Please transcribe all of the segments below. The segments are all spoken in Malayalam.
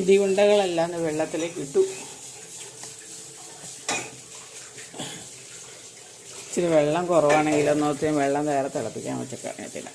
ഇടിയുണ്ടകളെല്ലാം വെള്ളത്തിലേക്ക് ഇട്ടു. ഇച്ചിരി വെള്ളം കുറവാണെങ്കിൽ ഒന്നോത്തി വെള്ളം വേറെ തിളപ്പിക്കാൻ വെച്ചേക്കത്തില്ല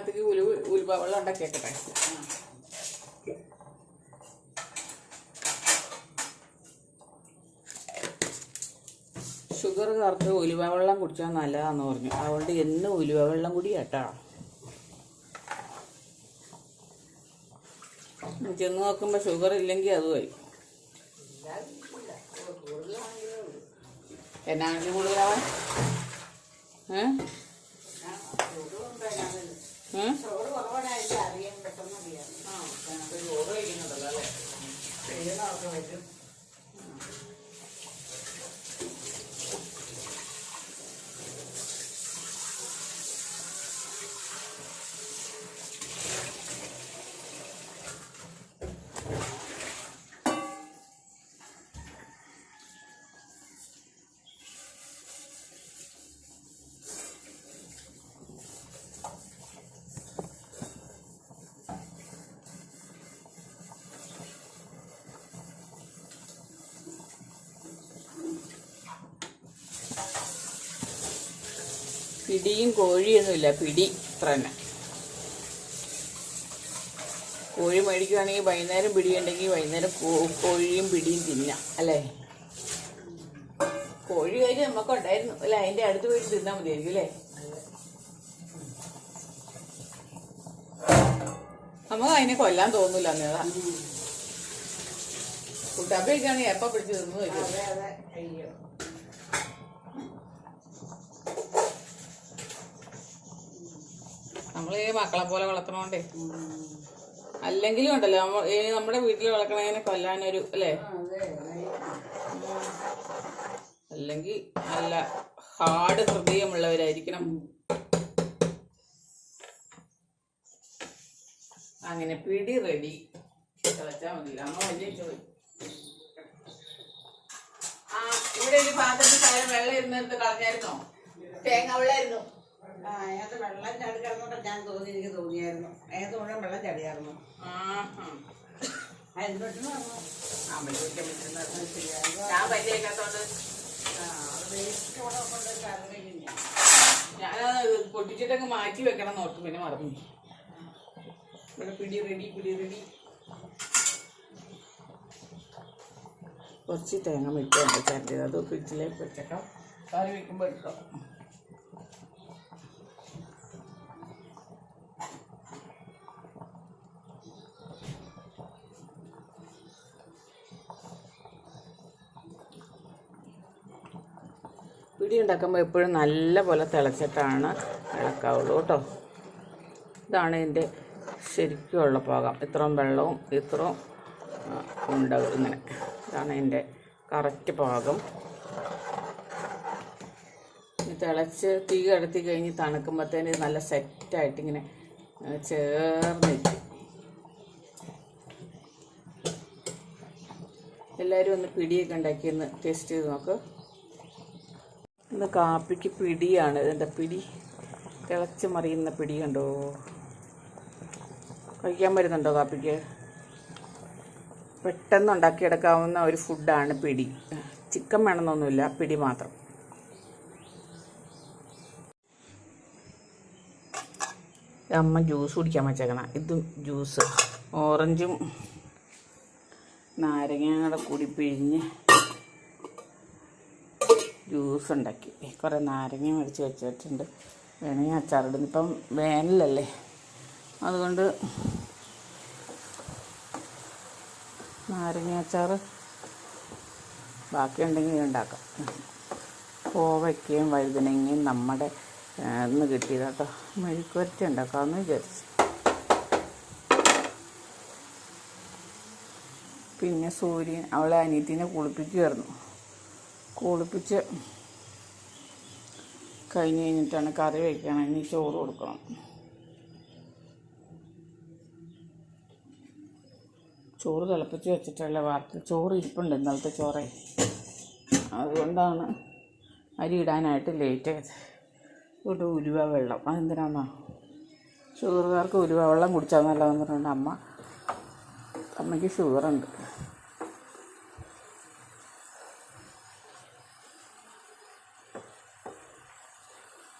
ഇതിനകത്തേക്ക് ഉലു ഉലുവ വെള്ളം ഉണ്ടാക്കിയേക്കട്ടെ ഷുഗറുകാർക്ക് ഉലുവ വെള്ളം കുടിച്ചാൽ നല്ലതാന്ന് പറഞ്ഞു. അതുകൊണ്ട് എന്നും ഉലുവ വെള്ളം കൂടി കേട്ടാ. ചെന്ന് നോക്കുമ്പോൾ ഷുഗർ ഇല്ലെങ്കിൽ അതുമായി എന്നാണെങ്കിൽ കൂടുതലാവാൻ ഏ? ചോറ് കുറവാണെങ്കിൽ അറിയാൻ പെട്ടെന്ന് അറിയാം ആ ഞങ്ങൾക്ക് ചോറ് കഴിക്കുന്നുണ്ടല്ലോ അല്ലേ ചെയ്യുന്നവർക്ക് പറ്റും പിടിയും കോഴിയൊന്നുമില്ല പിടി ഇത്ര തന്നെ. കോഴി മേടിക്കുവാണെങ്കിൽ വൈകുന്നേരം പിടിയുണ്ടെങ്കിൽ വൈകുന്നേരം കോഴിയും പിടിയും തിന്നാം അല്ലേ? കോഴി കഴിഞ്ഞ് നമുക്ക് ഉണ്ടായിരുന്നു അല്ല? അതിന്റെ അടുത്ത് പോയിട്ട് തിന്നാൽ മതിയായിരിക്കും അല്ലേ? നമുക്ക് അതിനെ കൊല്ലാൻ തോന്നില്ല അന്നേതാ കുട്ടാപ്പയൊക്കെയാണെങ്കിൽ എപ്പ പിടിച്ച് തിന്നു വരും അതെ അതെ അയ്യോ നമ്മൾ ഈ മക്കളെ പോലെ വളർത്തണോണ്ടേ അല്ലെങ്കിലും ഉണ്ടല്ലോ ഇനി നമ്മുടെ വീട്ടിൽ വളർക്കണതിനെ കൊല്ലാനൊരു അല്ലേ? അല്ലെങ്കിൽ നല്ല ഹാർഡ് ഹൃദയമുള്ളവരായിരിക്കണം. അങ്ങനെ പിടി റെഡി. തിളച്ചാൽ മതി. അമ്മ വലിയ ചോദി ആ ഇവിടെ ഒരു പാത്രത്തിൽ സാധനം വെള്ളം ഇരുന്നെടുത്ത് കളഞ്ഞായിരുന്നോ? തേങ്ങ വെള്ളമായിരുന്നു അതിനകത്ത് വെള്ളം ചാടി ഞാൻ തോന്നി എനിക്ക് തോന്നിയായിരുന്നു. അതിനകത്ത് മുഴുവൻ വെള്ളം ചാടിയായിരുന്നു. ഞാനത് പൊട്ടിച്ചിട്ടങ്ങ് മാറ്റി വെക്കണം നോക്കും പിന്നെ മറന്നു. ഇവിടെ പിടി റെഡി പിടി റെഡി. കുറച്ച് തേങ്ങ മിറ്റുണ്ട് ചേർത്തത് അത് ഫ്രിഡ്ജിലേക്ക് വെച്ചേക്കാം. കറി വെക്കുമ്പോൾ എടുക്കാം. പിടി ഉണ്ടാക്കുമ്പോൾ എപ്പോഴും നല്ല പോലെ തിളച്ചിട്ടാണ് ഇളക്കാവുള്ളൂ കേട്ടോ. ഇതാണ് ഇതിന്റെ ശരിക്കുമുള്ള പാകം. ഇത്രയും വെള്ളവും ഇത്രയും ഉണ്ടാവും ഇങ്ങനെ. ഇതാണ് ഇതിന്റെ കറക്റ്റ് പാകം. തിളച്ച് തീ കടത്തി കഴിഞ്ഞ് തണുക്കുമ്പോഴത്തേന് നല്ല സെറ്റായിട്ട് ഇങ്ങനെ ചേർന്ന് എല്ലാവരും ഒന്ന് പിടിയൊക്കെ ഉണ്ടാക്കി ഒന്ന് ടേസ്റ്റ് ചെയ്ത് നോക്ക്. ഇന്ന് കാപ്പിക്ക് പിടിയാണ്. ഇതിന്റെ പിടി? തിളച്ച് മറിയുന്ന പിടി കണ്ടോ? കഴിക്കാൻ വരുന്നുണ്ടോ കാപ്പിക്ക്? പെട്ടെന്ന് ഉണ്ടാക്കിയെടുക്കാവുന്ന ഒരു ഫുഡാണ് പിടി. ചിക്കൻ വേണമെന്നൊന്നുമില്ല പിടി മാത്രം. അമ്മ ജ്യൂസ് കുടിക്കാൻ വെച്ചേക്കണം. ഇതും ജ്യൂസ്. ഓറഞ്ചും നാരങ്ങയും കൂടി പിഴിഞ്ഞ് ജ്യൂസ് ഉണ്ടാക്കി. കുറേ നാരങ്ങ മേടിച്ച് വെച്ചിട്ടുണ്ട്. വേണമെങ്കിൽ അച്ചാറിടുന്നു ഇപ്പം വേനലല്ലേ. അതുകൊണ്ട് നാരങ്ങ അച്ചാർ ബാക്കിയുണ്ടെങ്കിൽ ഉണ്ടാക്കാം. കോവയ്ക്കയും വഴുതനങ്ങയും നമ്മുടെ ഇന്ന് കിട്ടിയതാട്ടോ. മെഴുക്കുവരട്ടി ഉണ്ടാക്കാമെന്ന് വിചാരിച്ചു. പിന്നെ സൂര്യൻ അവളെ അനിയത്തിനെ കുളിപ്പിക്കുമായിരുന്നു കുളിപ്പിച്ച് കഴിഞ്ഞ് കഴിഞ്ഞിട്ടാണ് കറി വയ്ക്കണം ഇനി ചോറ് കൊടുക്കണം. ചോറ് തിളപ്പിച്ച് വെച്ചിട്ടുള്ള വാർത്ത ചോറ് ഇരിപ്പുണ്ട് ഇന്നലത്തെ ചോറേ. അതുകൊണ്ടാണ് അരി ഇടാനായിട്ട് ലേറ്റ് ആയത്. ഇവിടെ ഉലുവ വെള്ളം. അതെന്തിനാന്നോ? ഷുഗറുകാർക്ക് ഉലുവ വെള്ളം കുടിച്ചാൽ നല്ലതെന്ന് പറഞ്ഞിട്ടുണ്ട് അമ്മ. അമ്മയ്ക്ക് ഷുഗറുണ്ട്.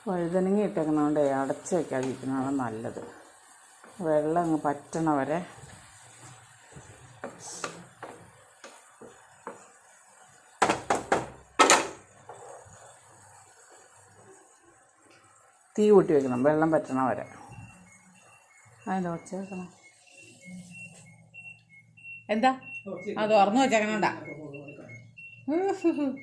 വഴുതനങ്ങ ഇട്ടേക്കുന്നതുകൊണ്ട് അടച്ച് വയ്ക്കാതിരിക്കുന്നതാണ് നല്ലത്. വെള്ളം അങ്ങ് പറ്റണ വരെ തീ കൂട്ടി വെക്കണം വെള്ളം പറ്റണ വരെ. അതിന്റെ ഒച്ച വെക്കണം. എന്താ? അത് തുറന്നു വെച്ചേക്കണോണ്ടാ ഇവിടെ തന്നെ ഉറങ്ങുന്നു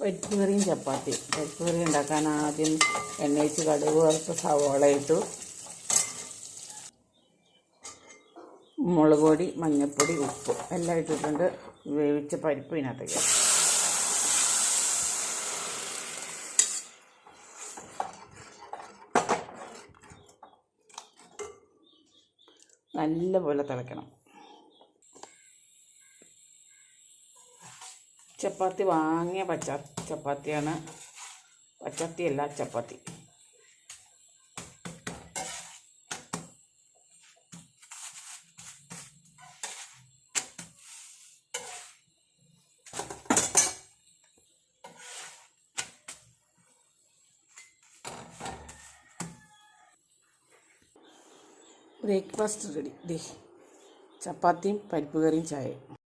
പരിപ്പ് കറിയും ചപ്പാത്തി. പരിപ്പ് കറി ഉണ്ടാക്കാൻ ആദ്യം എണ്ണയിച്ച് കടുക് വറുത്ത് സവോള ഇട്ടു. മുളക് പൊടി മഞ്ഞൾപ്പൊടി ഉപ്പ് എല്ലാം ഇട്ടിട്ടുണ്ട്. വേവിച്ച പരിപ്പ് ഇതിനകത്തേക്ക് നല്ലപോലെ തിളയ്ക്കണം. ചപ്പാത്തി വാങ്ങിയ പച്ച ചപ്പാത്തിയാണ്. പച്ചത്തിയല്ല ചപ്പാത്തി. Breakfast ready. ദേ ചപ്പാത്തിയും പരിപ്പ് കറിയും ചായയും